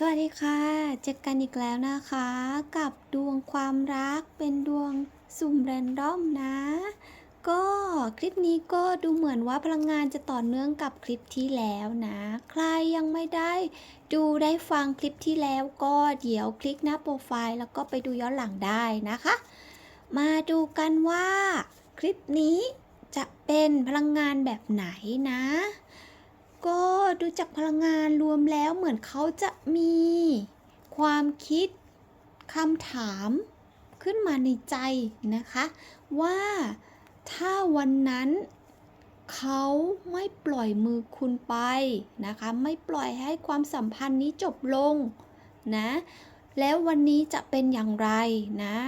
สวัสดีค่ะ เจอกันอีกแล้วนะคะ กับดวงความรักเป็นดวงสุ่มแรนดอมนะ ก็คลิปนี้ก็ดูเหมือนว่าพลังงานจะต่อเนื่องกับคลิปที่แล้วนะ ใครยังไม่ได้ดูได้ฟังคลิปที่แล้วก็เดี๋ยวคลิกหน้าโปรไฟล์แล้วก็ไปดูย้อนหลังได้นะคะ มาดูกันว่า คลิปนี้จะเป็นพลังงานแบบไหนนะ ก็ดูจากพลังงานรวมแล้วเหมือนเขาจะ มี ความคิดคำถามขึ้นมาในใจนะคะ ว่าถ้าวันนั้นเขาไม่ปล่อยมือคุณไปนะคะ ไม่ปล่อยให้ความสัมพันธ์นี้จบลงนะ แล้ววันนี้จะเป็นอย่างไรนะ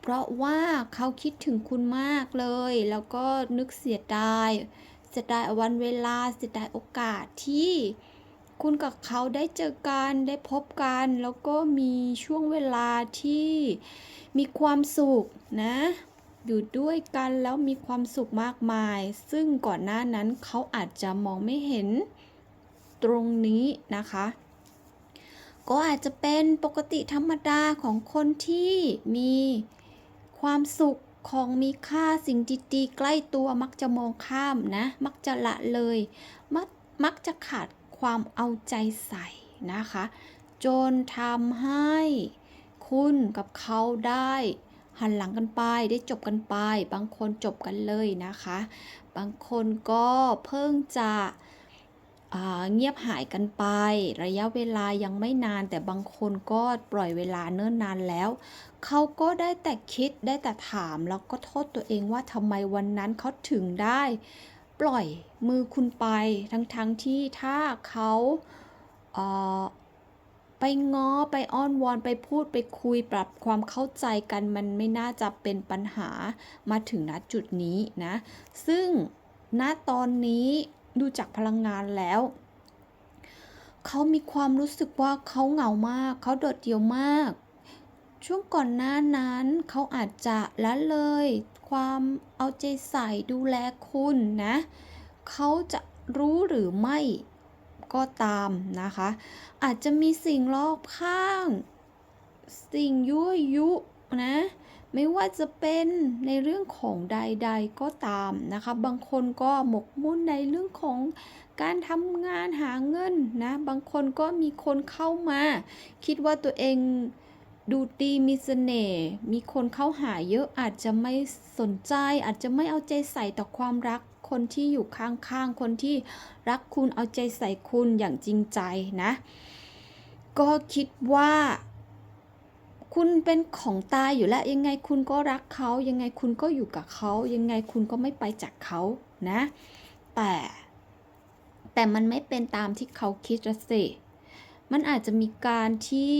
เพราะว่าเขาคิดถึงคุณมากเลย แล้วก็นึกเสียดายเสียดายวันเวลาเสียดายโอกาสที่ คุณกับเขาได้เจอกันได้พบกัน แล้วก็มีช่วงเวลาที่มีความสุขนะ อยู่ด้วยกันแล้วมีความสุขมากมาย ซึ่งก่อนหน้านั้นเขาอาจจะมองไม่เห็นตรงนี้นะคะ ก็อาจจะเป็นปกติธรรมดาของคนที่มีความสุขของมีค่าสิ่งดีๆใกล้ตัวมักจะมองข้ามนะ มักจะละเลย มักมักจะขาด ความเอาใจใส่นะคะ จนทำให้คุณกับเขาได้หันหลังกันไปได้จบกันไป บางคนจบกันเลยนะคะ บางคนก็เพิ่งจะเงียบหายกันไป ระยะเวลายังไม่นาน แต่บางคนก็ปล่อยเวลาเนิ่นนานแล้ว เขาก็ได้แต่คิดได้แต่ถาม แล้วก็โทษตัวเองว่าทำไมวันนั้นเขาถึงได้ ปล่อยมือคุณไปทั้งๆทที่ถ้าเขาเไปง้อไปอ้อนวอนไปพูดไปคุยปรับความเข้าใจกันมันไม่น่าจะเป็นปัญหามาถึงณจุดนี้นะ ซึ่งณตอนนี้ดูจากพลังงานแล้วเขามีความรู้สึกว่าเขาเหงามาก เขาโดดเดี่ยวมาก ช่วงก่อนหน้านั้นเขาอาจจะละเลย ความเอาใจใส่ดูแลคุณนะ เขาจะรู้หรือไม่ก็ตามนะคะ อาจจะมีสิ่งรอบข้าง สิ่งยั่วยุนะ ไม่ว่าจะเป็นในเรื่องของใด ๆก็ตามนะคะ บางคนก็หมกมุ่นในเรื่องของการทำงานหาเงินนะ บางคนก็มีคนเข้ามา คิดว่าตัวเอง ดูดีมีเสน่ห์มีคนเข้าหาเยอะอาจจะไม่สนใจ อาจจะไม่เอาใจใส่ต่อความรักคนที่อยู่ข้างๆ คนที่รักคุณเอาใจใส่คุณอย่างจริงใจนะ ก็คิดว่า คุณเป็นของตายอยู่แล้ว ยังไงคุณก็รักเขายังไงคุณก็อยู่กับเขายังไงคุณก็ไม่ไปจากเขานะ แต่ แต่มันไม่เป็นตามที่เขาคิดละสิมันอาจจะมีการที่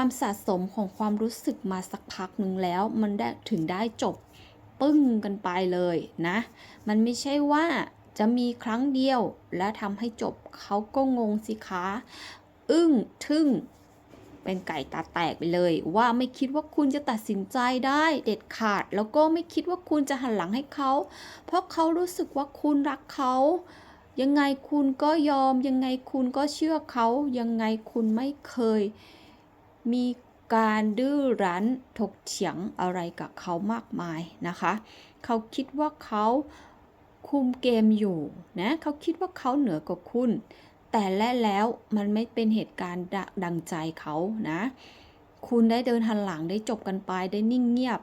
ความสะสมของความรู้สึกมาสักพักหนึ่งแล้ว มันได้ถึงได้จบปึ้งกันไปเลยนะ มันไม่ใช่ว่าจะมีครั้งเดียวแล้วทำให้จบเขาก็งงสิคะ อึ้งทึ่ง เป็นไก่ตาแตกไปเลย ว่าไม่คิดว่าคุณจะตัดสินใจได้เด็ดขาด แล้วก็ไม่คิดว่าคุณจะหันหลังให้เขา เพราะเขารู้สึกว่าคุณรักเขายังไงคุณก็ยอมยังไงคุณก็เชื่อเขายังไงคุณไม่เคย มีการดื้อรั้นถกเถียงอะไรกับเขามากมายนะคะ เขาคิดว่าเขาคุมเกมอยู่นะเขาคิดว่าเขาเหนือกว่าคุณ แต่และแล้วมันไม่เป็นเหตุการณ์ดดังใจเขานะ คุณได้เดินหันหลังได้จบกันไปได้นิ่งเงียบ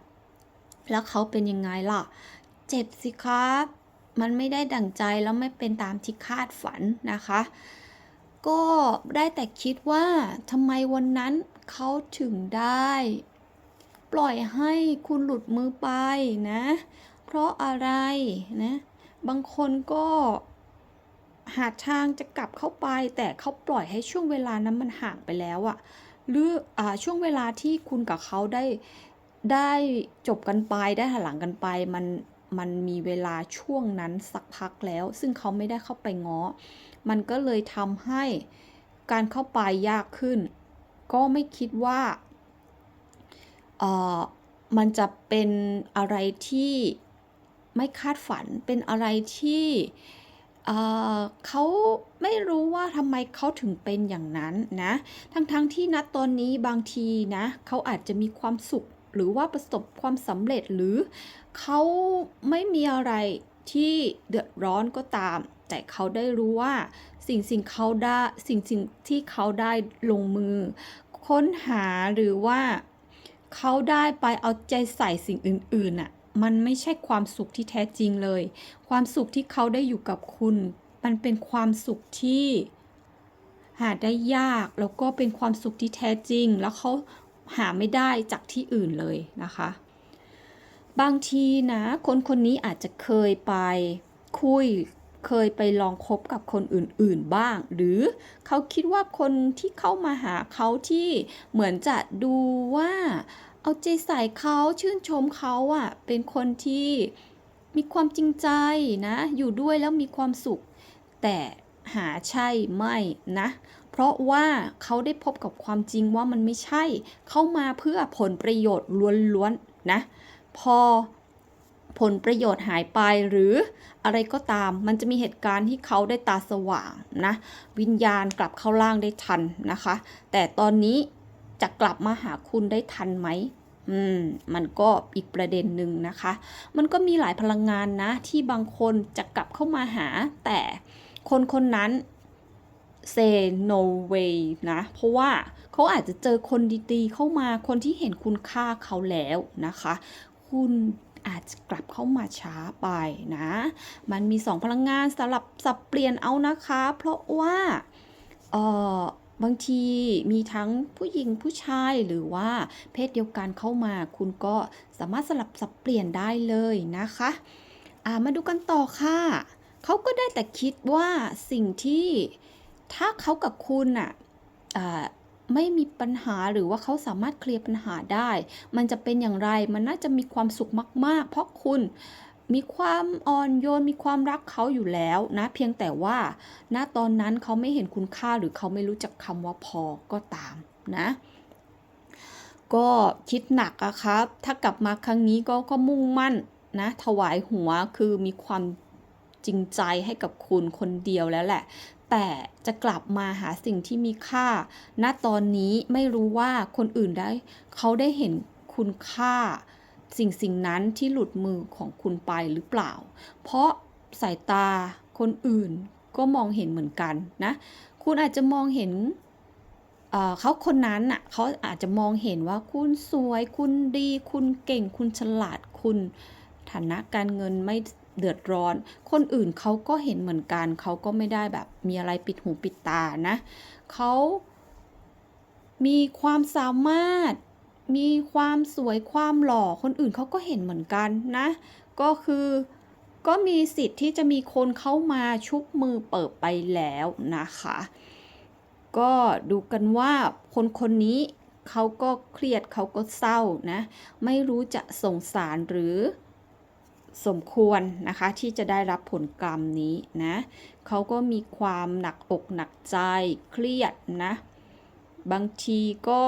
แล้วเขาเป็นยังไงล่ะ เจ็บสิครับ มันไม่ได้ดังใจแล้วไม่เป็นตามที่คาดฝันนะคะ ก็ได้แต่คิดว่าทำไมวันนั้น เขาถึงได้ ปล่อยให้คุณหลุดมือไปนะ เพราะอะไรนะ บางคนก็หาทางจะกลับเข้าไป แต่เขาปล่อยให้ช่วงเวลานั้นมันห่างไปแล้วอะหรืออช่วงเวลาที่คุณกับเขาได้ได้จบกันไปได้หันหลังกันไปมันมันมีเวลาช่วงนั้นสักพักแล้ว ซึ่งเขาไม่ได้เข้าไปง้อ มันก็เลยทำให้การเข้าไปยากขึ้น ก็ไม่คิดว่าเออมันจะเป็นอะไรที่ไม่คาดฝันเป็นอะไรที่เอ่อเขาไม่รู้ว่าทำไมเขาถึงเป็นอย่างนั้นนะ ทั้งๆที่ณตอนนี้บางทีนะเขาอาจจะมีความสุขหรือว่าประสบความสำเร็จหรือเขาไม่มีอะไรที่เดือดร้อนก็ตาม แต่เขาได้รู้ว่า สิ่งสิ่งเขาได้สิ่งสิ่งที่เขาได้ลงมือ ค้นหาหรือว่าเขาได้ไปเอาใจใส่สิ่งอื่นๆน่ะมันไม่ใช่ความสุขที่แท้จริงเลย ความสุขที่เขาได้อยู่กับคุณ มันเป็นความสุขที่หาได้ยากแล้วก็เป็นความสุขที่แท้จริง แล้วเขาหาไม่ได้จากที่อื่นเลยนะคะ บางทีนะคนคนนี้อาจจะเคยไปคุย เคยไปลองคบกับคนอื่นๆบ้าง หรือเขาคิดว่าคนที่เข้ามาหาเขาที่เหมือนจะดูว่า เอาใจใส่เขาชื่นชมเขาอะเป็นคนที่มีความจริงใจนะ อยู่ด้วยแล้วมีความสุข แต่หาใช่ไม่นะ เพราะว่าเขาได้พบกับความจริงว่ามันไม่ใช่ เข้ามาเพื่อผลประโยชน์ล้วนๆนะ พอ ผลประโยชน์หายไปหรืออะไรก็ตาม มันจะมีเหตุการณ์ที่เขาได้ตาสว่างนะวิญญาณกลับเข้าร่างได้ทันนะคะ แต่ตอนนี้จะกลับมาหาคุณได้ทันไหมอืมมันก็อีกประเด็นหนึ่งนะคะ มันก็มีหลายพลังงานนะ ที่บางคนจะกลับเข้ามาหา แต่คนคนนั้น say no way นะ เพราะว่าเขาอาจจะเจอคนดีๆเข้ามาคนที่เห็นคุณค่าเขาแล้วนะคะ คุณ อาจกลับเข้ามาช้าไปนะ มันมีสองพลังงานสลับสับเปลี่ยนเอานะคะ เพราะว่าเออบางทีมีทั้งผู้หญิงผู้ชายหรือว่าเพศเดียวกันเข้ามา คุณก็สามารถสลับสับเปลี่ยนได้เลยนะคะอ่ามาดูกันต่อค่ะ เขาก็ได้แต่คิดว่าสิ่งที่ถ้าเขากับคุณน่ะอ่า ไม่มีปัญหาหรือว่าเขาสามารถเคลียร์ปัญหาได้ มันจะเป็นอย่างไร มันน่าจะมีความสุขมาก ๆ เพราะคุณมีความอ่อนโยนมีความรักเขาอยู่แล้วนะ เพียงแต่ว่า ณตอนนั้นเขาไม่เห็นคุณค่าหรือเขาไม่รู้จักคำว่าพอก็ตามนะก็คิดหนักอะครับ ถ้ากลับมาครั้งนี้ก็ก็มุ่งมั่นนะ ถวายหัวคือมีความจริงใจให้กับคุณคนเดียวแล้วแหละ แต่จะกลับมาหาสิ่งที่มีค่า ณ ตอนนี้ไม่รู้ว่าคนอื่นได้ เขาได้เห็นคุณค่า สิ่งสิ่งนั้นที่หลุดมือของคุณไปหรือเปล่า เพราะสายตาคนอื่นก็มองเห็นเหมือนกันนะ คุณอาจจะมองเห็นเเขาคนนั้นน่ะเขาอาจจะมองเห็นว่าคุณสวย คุณดี คุณเก่ง คุณฉลาด คุณฐานะการเงินไม่ เดือดร้อน คนอื่นเขาก็เห็นเหมือนกัน เขาก็ไม่ได้แบบมีอะไรปิดหูปิดตานะ เขามีความสามารถ มีความสวยความหล่อ คนอื่นเขาก็เห็นเหมือนกันนะ ก็คือก็มีสิทธิ์ที่จะมีคนเข้ามาชุบมือเปิดไปแล้วนะคะ ก็ดูกันว่าคนคนนี้เขาก็เครียดเขาก็เศร้านะ ไม่รู้จะสงสารหรือ สมควรนะคะที่จะได้รับผลกรรมนี้นะเขาก็มีความหนักอกหนักใจเครียดนะบางทีก็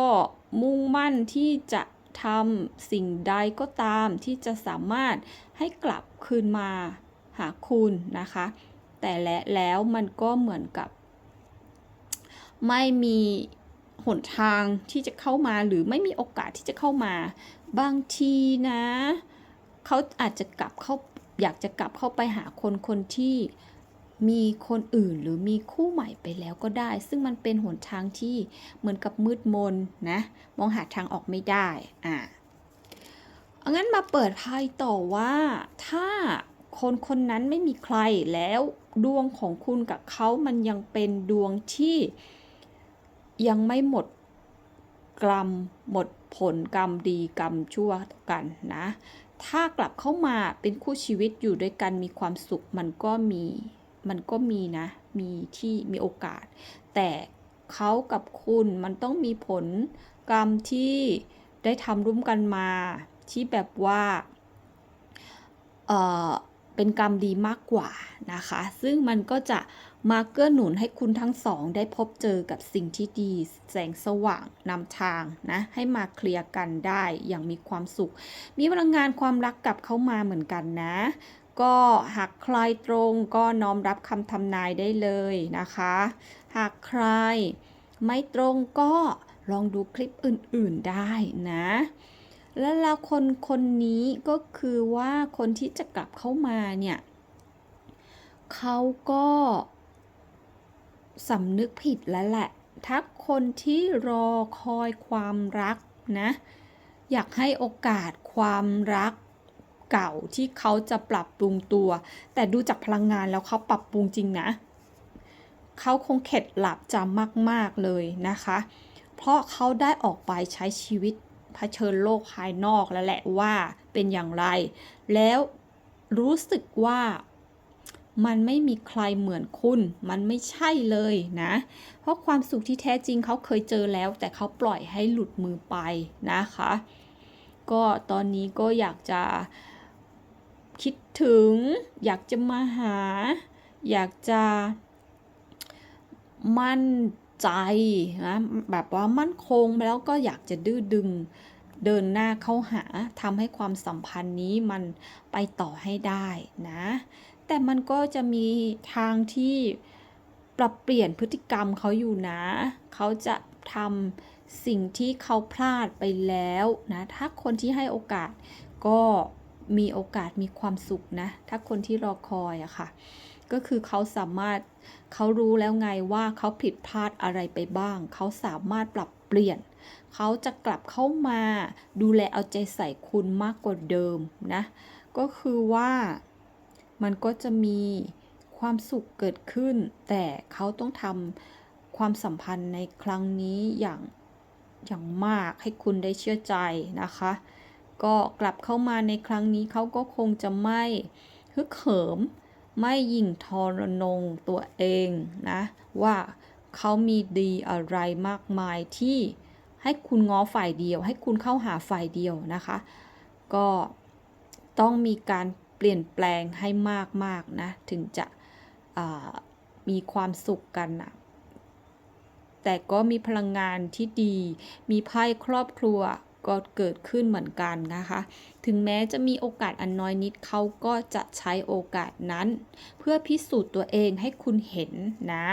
มุ่งมั่นที่จะทำสิ่งใดก็ตามที่จะสามารถให้กลับคืนมาหาคุณนะคะ แต่และแล้วมันก็เหมือนกับ ไม่มีหนทางที่จะเข้ามาหรือไม่มีโอกาสที่จะเข้ามา บางทีนะ เขาอาจจะกลับเข้าอยากจะกลับเข้าไปหาคนคนที่มีคนอื่นหรือมีคู่ใหม่ไปแล้วก็ได้ ซึ่งมันเป็นหนทางที่เหมือนกับมืดมนนะ มองหาทางออกไม่ได้อะเอางั้นมาเปิดไพ่ต่อว่าถ้าคนคนนั้นไม่มีใครแล้วดวงของคุณกับเขามันยังเป็นดวงที่ยังไม่หมดกรรมหมดผลกรรมดีกรรมชั่วกันนะ ถ้ากลับเข้ามาเป็นคู่ชีวิตอยู่ด้วยกันมีความสุขมันก็มีมันก็มีนะ มีที่มีโอกาส แต่เขากับคุณมันต้องมีผลกรรมที่ได้ทำร่วมกันมา ที่แบบว่าเออเป็นกรรมดีมากกว่านะคะ ซึ่งมันก็จะ มาเกื้อหนุนให้คุณทั้งสองได้พบเจอกับสิ่งที่ดี แสงสว่างนำทางนะ ให้มาเคลียร์กันได้อย่างมีความสุข มีพลังงานความรักกลับเข้ามาเหมือนกันนะ ก็หากใครตรงก็น้อมรับคำทำนายได้เลยนะคะ หากใครไม่ตรงก็ลองดูคลิปอื่นๆได้นะ และแล้วคนคนนี้ก็คือว่าคนที่จะกลับเข้ามาเนี่ยเขาก็ สำนึกผิดแล้วแหละถ้าคนที่รอคอยความรักนะ อยากให้โอกาสความรักเก่าที่เขาจะปรับปรุงตัว แต่ดูจากพลังงานแล้วเขาปรับปรุงจริงนะ เขาคงเข็ดหลับจำมาก ๆ เลยนะคะ เพราะเขาได้ออกไปใช้ชีวิตเผชิญโลกภายนอกแล้วแหละว่าเป็นอย่างไร แล้วรู้สึกว่า มันไม่มีใครเหมือนคุณ มันไม่ใช่เลยนะ เพราะความสุขที่แท้จริงเขาเคยเจอแล้ว แต่เขาปล่อยให้หลุดมือไปนะคะ ก็ตอนนี้ก็อยากจะคิดถึง อยากจะมาหา อยากจะมั่นใจนะแบบว่ามั่นคงแล้วก็อยากจะดื้อดึงเดินหน้าเข้าหาทำให้ความสัมพันธ์นี้มันไปต่อให้ได้นะ แต่มันก็จะมีทางที่ปรับเปลี่ยนพฤติกรรมเขาอยู่นะ เขาจะทำสิ่งที่เขาพลาดไปแล้วนะ ถ้าคนที่ให้โอกาสก็มีโอกาสมีความสุขนะ ถ้าคนที่รอคอยอะค่ะ ก็คือเขาสามารถเขารู้แล้วไงว่าเขาผิดพลาดอะไรไปบ้าง เขาสามารถปรับเปลี่ยน เขาจะกลับเข้ามาดูแลเอาใจใส่คุณมากกว่าเดิมนะ ก็คือว่า มันก็จะมีความสุขเกิดขึ้น แต่เขาต้องทำความสัมพันธ์ในครั้งนี้อย่างอย่างมากให้คุณได้เชื่อใจนะคะ ก็กลับเข้ามาในครั้งนี้เขาก็คงจะไม่ฮึกเหิม ไม่ยิ่งทรนงตัวเองนะ ว่าเขามีดีอะไรมากมายที่ให้คุณง้อฝ่ายเดียว ให้คุณเข้าหาฝ่ายเดียวนะคะ ก็ต้องมีการ เปลี่ยนแปลงให้มากๆนะ ถึงจะมีความสุขกันนะแต่ก็มีพลังงานที่ดี มีไพ่ครอบครัวก็เกิดขึ้นเหมือนกันนะคะ ถึงแม้จะมีโอกาสอันน้อยนิดเขาก็จะใช้โอกาสนั้น เพื่อพิสูจน์ตัวเองให้คุณเห็นนะ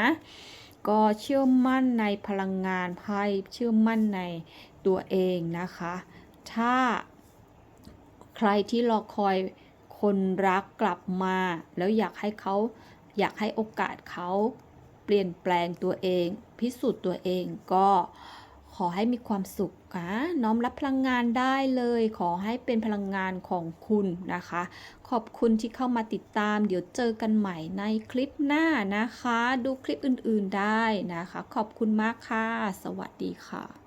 ก็เชื่อมั่นในพลังงานไพ่เชื่อมั่นในตัวเองนะคะ ถ้าใครที่รอคอย คนรักกลับมา แล้วอยากให้เขาอยากให้โอกาสเขาเปลี่ยนแปลงตัวเอง พิสูจน์ตัวเองก็ขอให้มีความสุขนะน้อมรับพลังงานได้เลย ขอให้เป็นพลังงานของคุณนะคะ ขอบคุณที่เข้ามาติดตาม เดี๋ยวเจอกันใหม่ในคลิปหน้านะคะ ดูคลิปอื่นๆได้นะคะ ขอบคุณมากค่ะ สวัสดีค่ะ